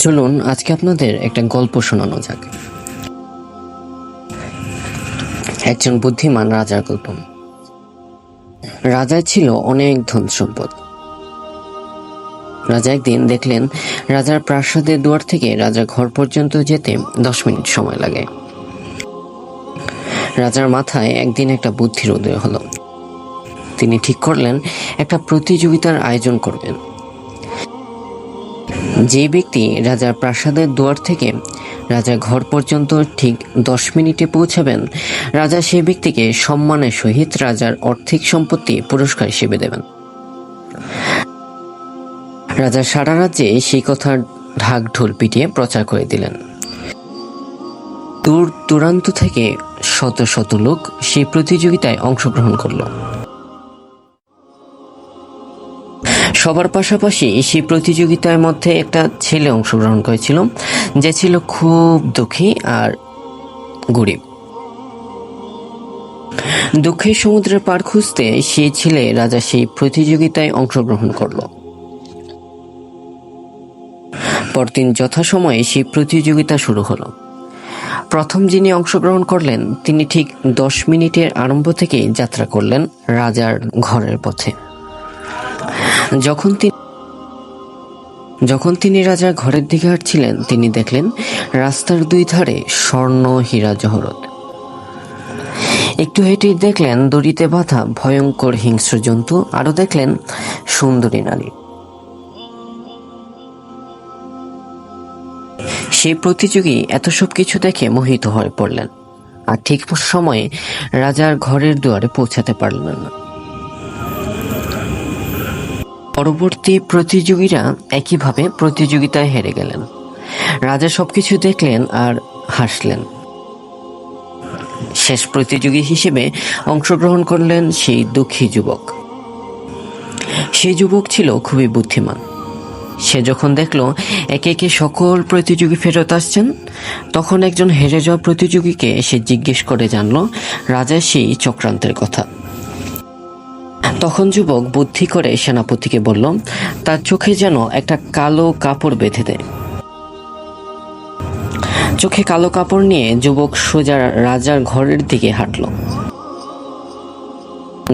চলুন, আজকে আপনাদের একটা গল্প শোনানো যাক। একজন বুদ্ধিমান রাজার গল্প। রাজার ছিল অনেক ধন সম্পদ। রাজা একদিন দেখলেন, রাজার প্রাসাদের দুয়ার থেকে রাজার ঘর পর্যন্ত যেতে দশ মিনিট সময় লাগে। রাজার মাথায় একদিন একটা বুদ্ধির উদয় হলো। তিনি ঠিক করলেন, একটা প্রতিযোগিতার আয়োজন করবেন। যে ব্যক্তি রাজার প্রাসাদের দুয়ার থেকে রাজার ঘর পর্যন্ত ঠিক দশ মিনিটে পৌঁছাবেন, রাজা সেই ব্যক্তিকে সম্মানের সহিত রাজার আর্থিক সম্পত্তি পুরস্কার হিসেবে দেবেন। রাজা সারা রাজ্যে সেই কথার ঢাক ঢোল পিটিয়ে প্রচার করে দিলেন। দূর দূরান্ত থেকে শত শত লোক সেই প্রতিযোগিতায় অংশগ্রহণ করল। সবার পাশাপাশি সেই প্রতিযোগিতার মধ্যে একটা ছেলে অংশগ্রহণ করেছিল, যে ছিল খুব দুঃখী আর গরিব। দুঃখের সমুদ্রের পার খুঁজতে সেই ছেলে রাজা সেই প্রতিযোগিতায় অংশগ্রহণ করল। পরদিন যথাসময়ে সেই প্রতিযোগিতা শুরু হলো। প্রথম যিনি অংশগ্রহণ করলেন, তিনি ঠিক দশ মিনিটের আরম্ভ থেকেই যাত্রা করলেন রাজার ঘরের পথে। যখন তিনি যখন তিনি রাজার ঘরের দিকে হাঁটছিলেন, তিনি দেখলেন রাস্তার দুই ধারে স্বর্ণ হীরা জহরত। একটু হেঁটে দেখলেন দড়িতে বাঁধা ভয়ঙ্কর হিংস্র জন্তু আরও দেখলেন সুন্দরী নারী। সেই প্রতিযোগী এত সব কিছু দেখে মোহিত হয়ে পড়লেন, আর ঠিক সময়ে রাজার ঘরের দুয়ারে পৌঁছাতে পারলেন না। পরবর্তী প্রতিযোগীরা একইভাবে প্রতিযোগিতায় হেরে গেলেন। রাজা সবকিছু দেখলেন আর হাসলেন। শেষ প্রতিযোগী হিসেবে অংশগ্রহণ করলেন সেই দুঃখী যুবক। সেই যুবক ছিল খুবই বুদ্ধিমান। সে যখন দেখল একে একে সকল প্রতিযোগী ফেরত আসছেন, তখন একজন হেরে যাওয়া প্রতিযোগীকে সে জিজ্ঞেস করে জানলো, রাজা, সেই চক্রান্তের কথা। তখন যুবক বুদ্ধি করে সেনাপতিকে বলল, তার চোখে যেন একটা কালো কাপড় বেঁধে দেয় চোখে কালো কাপড় নিয়ে যুবক সোজা রাজার ঘরের দিকে হাঁটল।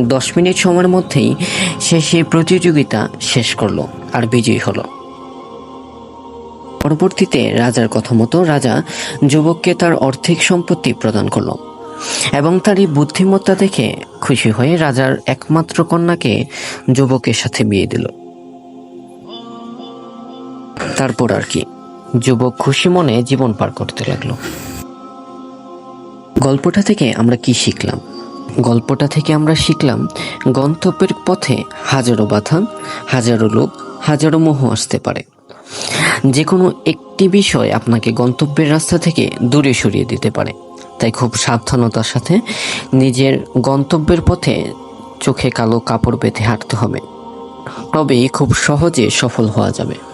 দশ মিনিট সময়ের মধ্যেই সে সেই প্রতিযোগিতা শেষ করল আর বিজয়ী হলো। পরবর্তীতে রাজার কথা মতো রাজা যুবককে তার অর্ধেক সম্পত্তি প্রদান করল। এবং তার এই বুদ্ধিমত্তা দেখে খুশি হয়ে রাজার একমাত্র কন্যাকে যুবকের সাথে বিয়ে দিল। তারপর আর কি, যুবক খুশি মনে জীবন পার করতে লাগল। গল্পটা থেকে আমরা কি শিখলাম? গল্পটা থেকে আমরা শিখলাম, গন্তব্যের পথে হাজারো বাধা, হাজারো লোক হাজারো মোহ আসতে পারে। যে কোনো একটি বিষয় আপনাকে গন্তব্যের রাস্তা থেকে দূরে সরিয়ে দিতে পারে। তাই খুব সাবধানতার সাথে নিজের গন্তব্যের পথে চোখে কালো কাপড় বেঁধে হাঁটতে হবে। তবেই খুব সহজে সফল হওয়া যাবে।